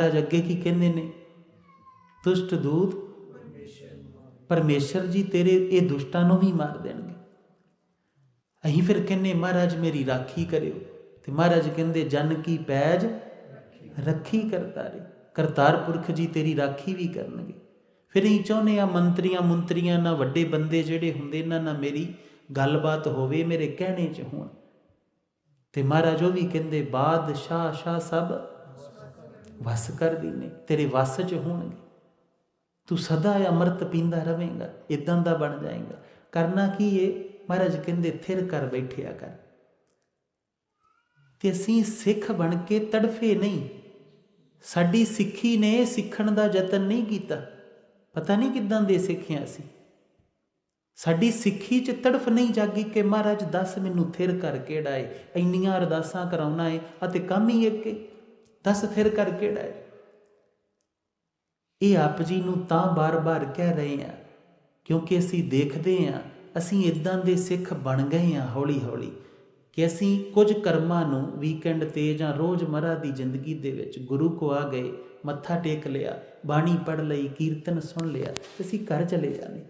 ਮਹਾਰਾਜ ਅੱਗੇ ਕੀ ਕਹਿੰਦੇ ਨੇ? ਦੁਸ਼ਟ ਦੂਤ ਪਰਮੇਸ਼ਰ ਜੀ ਤੇਰੇ ਇਹ ਦੁਸ਼ਟਾਂ ਨੂੰ ਵੀ ਮਾਰ ਦੇਣਗੇ। ਅਹੀਂ ਫਿਰ ਕਹਿੰਨੇ ਮਹਾਰਾਜ ਮੇਰੀ ਰਾਖੀ ਕਰਿਓ। ਤੇ ਮਹਾਰਾਜ ਕਹਿੰਦੇ, ਜਨ ਕੀ ਪੈਜ ਰੱਖੀ ਕਰਤਾਰੇ ਕਰਤਾਰ ਪੁਰਖ ਜੀ ਤੇਰੀ ਰਾਖੀ ਵੀ ਕਰਨਗੇ। ਫਿਰ ਅਸੀਂ ਚਾਹੁੰਦੇ ਆ ਮੰਤਰੀਆਂ ਮੁੰਤਰੀਆਂ ਨਾਲ ਵੱਡੇ ਬੰਦੇ ਜਿਹੜੇ ਹੁੰਦੇ ਇਹਨਾਂ ਨਾਲ ਮੇਰੀ ਗੱਲਬਾਤ ਹੋਵੇ, ਮੇਰੇ ਕਹਿਣੇ 'ਚ ਹੋਣ। ਤੇ ਮਹਾਰਾਜ ਉਹ ਵੀ ਕਹਿੰਦੇ, ਬਾਦਸ਼ਾਹ, ਸ਼ਾਹ ਸਭ ਵਸ ਕਰਦੀ ਨੇ, ਤੇਰੇ ਵਸ 'ਚ ਹੋਣਗੇ। ਤੂੰ ਸਦਾ ਅੰਮ੍ਰਿਤ ਪੀਂਦਾ ਰਵੇਂਗਾ ਇਦਾਂ ਦਾ ਬਣ ਜਾਏਗਾ। ਕਰਨਾ ਕੀ ਏ? ਮਹਾਰਾਜ ਕਹਿੰਦੇ, ਥਿਰ ਕਰ ਬੈਠਿਆ ਕਰ। ਤੇ ਅਸੀਂ ਸਿੱਖ ਬਣ ਕੇ ਤੜਫੇ ਨਹੀਂ। ਸਾਡੀ ਸਿੱਖੀ ਨੇ ਸਿੱਖਣ ਦਾ ਯਤਨ ਨਹੀਂ ਕੀਤਾ। ਪਤਾ ਨਹੀਂ ਕਿਦਾਂ ਦੇ ਸਿੱਖਿਆ ਸੀ ਸਾਡੀ ਸਿੱਖੀ 'ਚ ਤੜਫ ਨਹੀਂ ਜਾਗੀ ਕਿ ਮਹਾਰਾਜ ਦੱਸ ਮੈਨੂੰ ਥਿਰ ਕਰ ਕਿਹੜਾ ਏ? ਇੰਨੀਆਂ ਅਰਦਾਸਾਂ ਕਰਾਉਣਾ ਏ ਅਤੇ ਕੰਮ ਹੀ ਇੱਕ ਏ। ਦੱਸ ਫਿਰ ਕਰ ਕਿਹੜਾ ਹੈ? ਇਹ ਆਪ ਜੀ ਨੂੰ ਤਾਂ ਬਾਰ-ਬਾਰ ਕਹਿ ਰਹੇ ਆ, ਕਿਉਂਕਿ ਅਸੀਂ ਦੇਖਦੇ ਆ, ਅਸੀਂ ਇਦਾਂ ਦੇ ਸਿੱਖ ਬਣ ਗਏ ਆ ਹੌਲੀ-ਹੌਲੀ ਕਿ ਅਸੀਂ ਕੁਝ ਕਰਮਾਂ ਨੂੰ ਵੀਕਐਂਡ ਤੇ ਜਾਂ ਰੋਜ਼ਮਰਾ ਦੀ ਜ਼ਿੰਦਗੀ ਦੇ ਵਿੱਚ ਗੁਰੂ ਕੋ ਆ ਗਏ, ਮੱਥਾ ਟੇਕ ਲਿਆ, ਬਾਣੀ ਪੜ ਲਈ, ਕੀਰਤਨ ਸੁਣ ਲਿਆ, ਅਸੀਂ ਘਰ ਚਲੇ ਜਾਣੇ।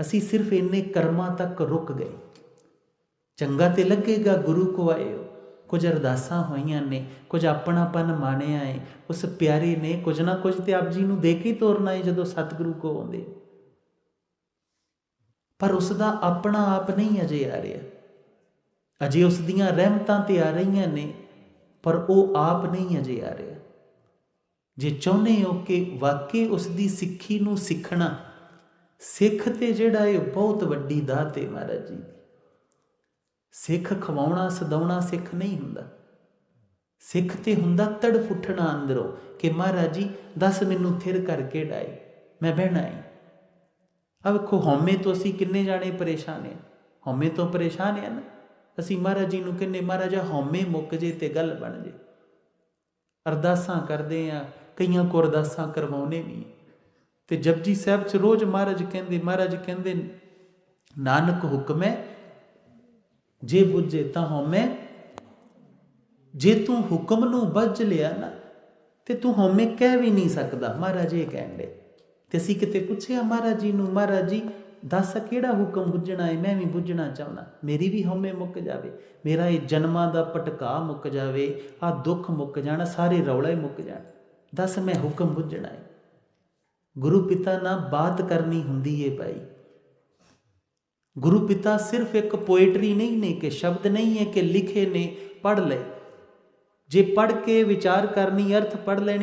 ਅਸੀਂ ਸਿਰਫ ਇੰਨੇ ਕਰਮਾਂ ਤੱਕ ਰੁਕ ਗਏ। ਚੰਗਾ ਤੇ ਲੱਗੇਗਾ ਗੁਰੂ ਕੋ ਆਏ ਹੋ। ਕੁਝ ਅਰਦਾਸਾਂ ਹੋਈਆਂ ਨੇ, ਕੁਝ ਆਪਣਾਪਨ ਮਾਣਿਆ ਹੈ ਉਸ ਪਿਆਰੇ ਨੇ ਕੁਝ ਨਾ ਕੁਝ ਤੇ ਆਪ ਜੀ ਨੂੰ ਦੇ ਕੇ ਤੋਰਨਾ ਏ ਜਦੋਂ ਸਤਿਗੁਰੂ ਕੋ ਆਉਂਦੇ ਪਰ ਉਸ ਦਾ ਆਪਣਾ ਆਪ ਨਹੀਂ ਅਜੇ ਆ ਰਿਹਾ। ਅਜੇ ਉਸ ਦੀਆਂ ਰਹਿਮਤਾਂ ਤੇ ਆ ਰਹੀਆਂ ਨੇ, ਪਰ ਉਹ ਆਪ ਨਹੀਂ ਅਜੇ ਆ ਰਿਹਾ। ਜੇ ਚਾਹੁੰਦੇ ਹੋ ਕਿ ਵਾਕਈ ਉਸ ਦੀ ਸਿੱਖੀ ਨੂੰ ਸਿੱਖਣਾ, ਸਿੱਖ ਤੇ ਜਿਹੜਾ ਇਹ ਬਹੁਤ ਵੱਡੀ ਦਾਤ ਹੈ ਮਹਾਰਾਜ ਜੀ ਦੀ। ਸਿੱਖ ਖਵਾਉਣਾ, ਸਦਾਉਣਾ ਸਿੱਖ ਨਹੀਂ ਹੁੰਦਾ। ਸਿੱਖ ਤੇ ਹੁੰਦਾ ਤੜਫ ਉੱਠਣਾ ਅੰਦਰੋਂ ਕਿ ਮਹਾਰਾਜ ਜੀ, ਦੱਸ ਮੈਨੂੰ ਥਿਰ ਕਰਕੇ ਡਾਏ, ਮੈਂ ਬਹਿਣਾ ਹੈ ਆ ਵੇਖੋ, ਹਉਮੈ ਤੋਂ ਅਸੀਂ ਕਿੰਨੇ ਜਾਣੇ ਪਰੇਸ਼ਾਨ ਹੈ ਹਉਮੈ ਤੋਂ ਪਰੇਸ਼ਾਨ ਹੈ ਨਾ। ਅਸੀਂ ਮਹਾਰਾਜ ਜੀ ਨੂੰ ਕਹਿੰਨੇ ਮਹਾਰਾਜਾ ਹਉਮੈ ਮੁੱਕ ਜੇ ਤੇ ਗੱਲ ਬਣ ਜੇ। ਅਰਦਾਸਾਂ ਕਰਦੇ ਆ, ਕਈਆਂ ਕੋ ਅਰਦਾਸਾਂ ਕਰਵਾਉਨੇ ਵੀ ਤੇ ਜਪਜੀ ਸਾਹਿਬ ਚ ਰੋਜ਼ ਮਹਾਰਾਜ ਕਹਿੰਦੇ ਮਹਾਰਾਜ ਕਹਿੰਦੇ, ਨਾਨਕ ਹੁਕਮ ਹੈ ਜੇ ਬੁੱਝੇ ਤਾਂ ਹਉਮੈ ਜੇ ਤੂੰ ਹੁਕਮ ਨੂੰ ਬੱਝ ਲਿਆ ਨਾ, ਤੇ ਤੂੰ ਹਉਮੈ ਕਹਿ ਵੀ ਨਹੀਂ ਸਕਦਾ। ਮਹਾਰਾਜ ਇਹ ਕਹਿੰਦੇ ਤੇ ਅਸੀਂ ਕਿਤੇ ਪੁੱਛਿਆ, ਮਹਾਰਾਜ ਜੀ ਨੂੰ, ਮਹਾਰਾਜ ਜੀ, ਦੱਸ ਕਿਹੜਾ ਹੁਕਮ ਬੁੱਝਣਾ ਹੈ ਮੈਂ ਵੀ ਬੁੱਝਣਾ ਚਾਹੁੰਦਾ। ਮੇਰੀ ਵੀ ਹਉਮੈ ਮੁੱਕ ਜਾਵੇ। ਮੇਰਾ ਇਹ ਜਨਮਾਂ ਦਾ ਪਟਕਾ ਮੁੱਕ ਜਾਵੇ, ਆ ਦੁੱਖ ਮੁੱਕ ਜਾਣਾ, ਸਾਰੇ ਰੌਲੇ ਮੁੱਕ ਜਾਣ। ਦੱਸ ਮੈਂ ਹੁਕਮ ਬੁੱਝਣਾ ਹੈ ਗੁਰੂ ਪਿਤਾ ਨਾਲ ਬਾਤ ਕਰਨੀ ਹੁੰਦੀ ਏ ਭਾਈ। ਗੁਰੂ ਪਿਤਾ ਸਿਰਫ ਇੱਕ ਪੋਇਟਰੀ ਨਹੀਂ ਨੇ, ਕਿ ਸ਼ਬਦ ਨਹੀਂ ਹੈ, ਕਿ ਲਿਖੇ ਨੇ ਪੜ ਲਏ। ਜੇ ਪੜ ਕੇ ਵਿਚਾਰ ਕਰਨੀ, ਅਰਥ ਪੜ ਲੈਣੀ